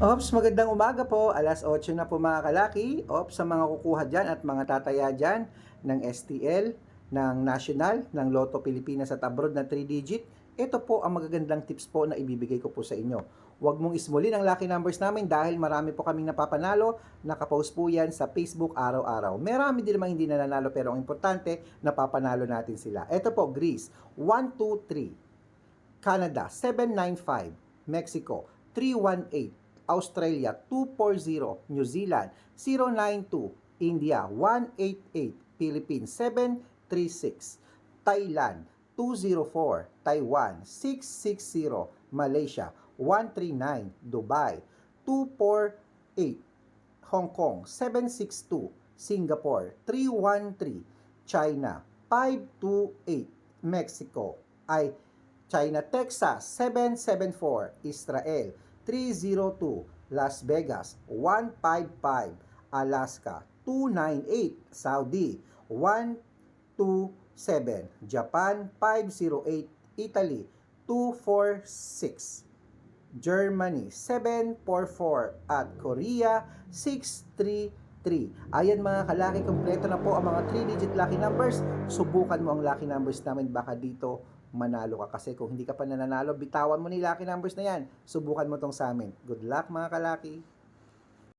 Ops, magandang umaga po. Alas 8 na po mga kalaki. Ops, sa mga kukuha dyan at mga tataya dyan ng STL, ng National, ng Lotto Pilipinas at abroad na 3 digit, ito po ang magagandang tips po na ibibigay ko po sa inyo. Huwag mong ismulin ang lucky numbers namin dahil marami po kaming napapanalo. Nakapost po yan sa Facebook araw-araw. Marami din namang hindi nananalo pero ang importante, napapanalo natin sila. Ito po, Greece, 1, 2, 3. Canada 795, Mexico 318, Australia 240, New Zealand 092, India 188, Philippines 736, Thailand 204, Taiwan 660, Malaysia 139, Dubai 248, Hong Kong 762, Singapore 313, China 528, Mexico ay China, Texas 774, Israel 302, Las Vegas 155, Alaska 298, Saudi 127, Japan 508, Italy 246, Germany 744 at Korea 633. Ayan mga kalaki, kompleto na po ang mga 3-digit lucky numbers. Subukan mo ang lucky numbers namin baka dito manalo ka kasi kung hindi ka pa nananalo, bitawan mo ni lucky numbers na yan. Subukan mo tong sa amin. Good luck mga kalaki.